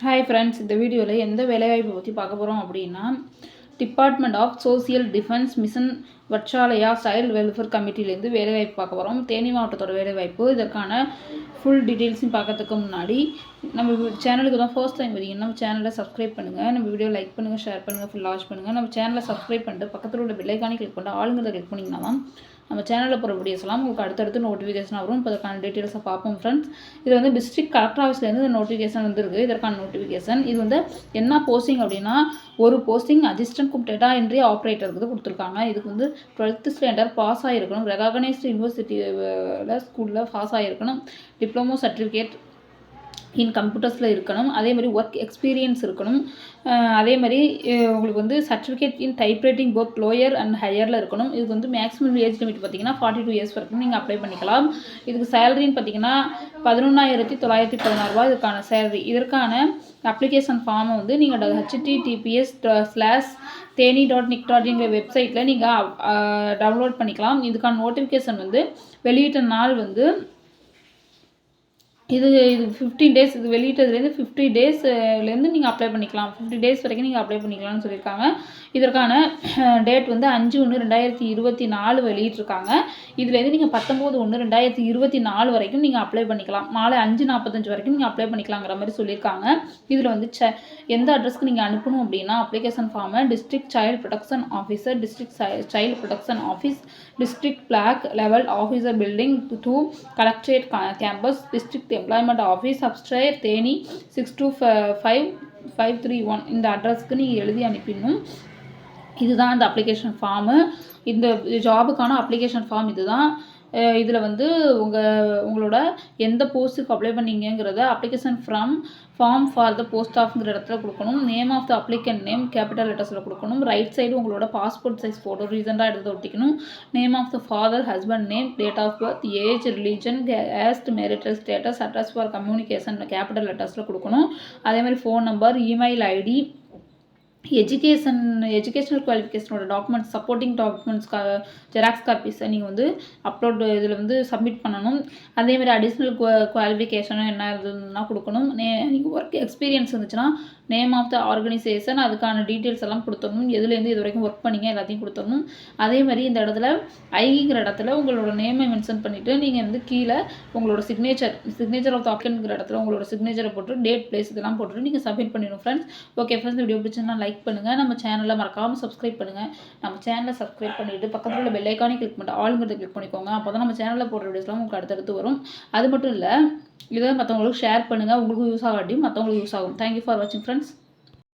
Hi friends இந்த வீடியோவில் எந்த வேலைவாய்ப்பை பற்றி பார்க்க போகிறோம் அப்படின்னா department of social defence mission Vatsalya child welfare கமிட்டிலேருந்து வேலைவாய்ப்பு பார்க்க போகிறோம் தேனி மாவட்டத்தோட வேலைவாய்ப்பு. இதற்கான ஃபுல் டீட்டெயில்ஸும் பார்க்கறதுக்கு முன்னாடி நம்ம சேனலுக்கு தான் ஃபர்ஸ்ட் டைம் வரீங்கன்னா நம்ம சேனலை சப்ஸ்கிரைப் பண்ணுங்கள் நம்ம வீடியோ லைக் பண்ணுங்கள் ஷேர் பண்ணுங்கள் ஃபுல் வாட்ச் பண்ணுங்கள் நம்ம சேனலை சப்ஸ்கிரைப் பண்ணிட்டு பக்கத்தில் உள்ள பெல்லைக்கானி கிளிக் பண்ணி ஆளுங்களை கிளிக் பண்ணிங்கன்னா தான் நம்ம சேனலில் போகிற வீடியோஸ்லாம் உங்களுக்கு அடுத்தடுத்து நோட்டிஃபிகேஷன் வரும். இப்போ அதற்கான டீட்டெயில்ஸை பார்ப்போம் ஃப்ரெண்ட்ஸ் இது வந்து டிஸ்ட்ரிக்ட் கலெக்டர் ஆஃபீஸ்லேருந்து இந்த நோட்டிஃபிகேஷன் வந்துருக்கு. இதற்கான நோட்டிஃபிகேஷன் இது வந்து என்ன போஸ்டிங் அப்படின்னா ஒரு போஸ்டிங் அசிஸ்டன்ட் கும் டேட்டா என்ட்ரி ஆப்ரேட்டருக்கு கொடுத்துருக்காங்க. இதுக்கு வந்து டுவெல்த்து ஸ்டாண்டர்ட் பாஸ் ஆகிருக்கணும் ரெகனைஸ்டு யூனிவர்சிட்டியில் ஸ்கூலில் பாஸ் ஆகிருக்கணும் டிப்ளமோ சர்டிஃபிகேட் இன் கம்ப்யூட்டர்ஸில் இருக்கணும். அதே மாதிரி ஒர்க் எக்ஸ்பீரியன்ஸ் இருக்கணும். அதே மாதிரி உங்களுக்கு வந்து certificate in type writing both lower and ஹையரில் இருக்கணும். இதுக்கு வந்து மேக்ஸிமம் ஏஜ் லிமிட் பார்த்தீங்கன்னா ஃபார்ட்டி டூ இயர்ஸ் வரைக்கும் நீங்கள் அப்ளை பண்ணிக்கலாம். இதுக்கு சேலரின்னு பார்த்தீங்கன்னா பதினொன்றாயிரத்தி தொள்ளாயிரத்தி பதினாறுரூவா இதுக்கான சேலரி இதற்கான அப்ளிகேஷன் ஃபார்மை வந்து நீங்கள் HTTPS slash Theni dot nic dot எங்கள் வெப்சைட்டில் நீங்கள் டவுன்லோட் பண்ணிக்கலாம். இதுக்கான நோட்டிஃபிகேஷன் வந்து வெளியிட்ட நாள் வந்து இது இது ஃபிஃப்டீன் டேஸ் இது வெளியிட்டதுலேருந்து ஃபிஃப்டி டேஸ்லேருந்து நீங்கள் அப்ளை பண்ணிக்கலாம். ஃபிஃப்டி டேஸ் வரைக்கும் நீங்கள் அப்ளை பண்ணிக்கலாம்னு சொல்லியிருக்காங்க. இதற்கான டேட் வந்து அஞ்சு ஒன்று ரெண்டாயிரத்தி இருபத்தி நாலு வெளியிட்ருக்காங்க இதுலேருந்து நீங்கள் பத்தொம்போது ஒன்று ரெண்டாயிரத்தி இருபத்தி நாலு வரைக்கும் நீங்கள் அப்ளை பண்ணிக்கலாம். மாலை அஞ்சு நாற்பத்தஞ்சு வரைக்கும் நீங்கள் அப்ளை பண்ணிக்கலாங்கிற மாதிரி சொல்லியிருக்காங்க. இதில் வந்து ச எந்த அட்ரஸ்க்கு நீங்கள் அனுப்பணும் அப்படின்னா அப்ளிகேஷன் ஃபார்மை district child protection officer district child protection office district block level officer building to collectorate campus district employment office upstairs Theni six two five five three one இந்த அட்ரஸ்க்கு நீங்கள் எழுதி அனுப்பிடணும். இதுதான் அந்த அப்ளிகேஷன் ஃபார்மு இந்த ஜாபுக்கான அப்ளிகேஷன் ஃபார்ம் இதுதான். இதில் வந்து உங்கள் உங்களோட எந்த போஸ்ட்டுக்கு apply பண்ணீங்கிறத application from form for the post ஆஃப்ங்கிற இடத்துல கொடுக்கணும். Name of the applicant name capital லெட்டர்ஸில் கொடுக்கணும். ரைட் சைடு உங்களோட பாஸ்போர்ட் சைஸ் ஃபோட்டோ ரீசெண்டாக எடுத்து ஒட்டிக்கணும். Name of the father husband name date of birth age religion caste marital status address for communication capital லெட்டர்ஸில் கொடுக்கணும். அதே மாதிரி phone number email ID education educational குவாலிஃபிகேஷனோட documents supporting டாக்குமெண்ட்ஸ்க்காக xerox காப்பீஸை நீங்கள் வந்து அப்லோட் இதில் வந்து சப்மிட் பண்ணணும். அதேமாதிரி அடிஷ்னல் குவாலிஃபிகேஷனும் என்ன இருந்ததுன்னா கொடுக்கணும். நே நீங்கள் ஒர்க் எக்ஸ்பீரியன்ஸ் இருந்துச்சுன்னா நேம் ஆஃப் த ஆர்கனைசேஷன் அதுக்கான டீட்டெயில்ஸ் எல்லாம் கொடுத்துடணும். எதுலேருந்து இது வரைக்கும் ஒர்க் பண்ணிங்க எல்லாத்தையும் கொடுத்துடணும். அதே மாதிரி இந்த இடத்துல ஐங்கிற இடத்துல உங்களோட நேமை மென்ஷன் பண்ணிவிட்டு நீங்கள் வந்து கீழே உங்களோட சிக்னேச்சர் சிக்னேச்சர் ஆஃப் த இடத்துல உங்களோட சிக்னேச்சரை போட்டு டேட் பிளேஸ் இதெல்லாம் போட்டுட்டு நீங்கள் சப்மிட் பண்ணிடணும் ஃப்ரெண்ட்ஸ் ஓகே ஃப்ரெண்ட்ஸ் வீடியோ பிடிச்சிருந்தா லைக் பண்ணுங்கள் நம்ம சேனலை மறக்காமல் சப்ஸ்கிரைப் பண்ணுங்கள் நம்ம சேனலை சப்ஸ்கிரைப் பண்ணிவிட்டு பக்கத்தில் உள்ள பெல்லைக்கானே கிளிக் பண்ணிட்டு ஆளுங்கிறத கிளிக் பண்ணிக்கோங்க. அப்போ தான் நம்ம சேனலில் போடுற வீடியோஸ்லாம் உங்களுக்கு அடுத்தடுத்து வரும். அது மட்டும் இல்லை இதை மற்றவங்களுக்கு ஷேர் பண்ணுங்கள் உங்களுக்கு யூஸ் ஆகாட்டியும் மற்றவங்களுக்கு யூஸ் ஆகும். தேங்க்யூ ஃபார் வாட்சிங் ஃப்ரெண்ட்ஸ்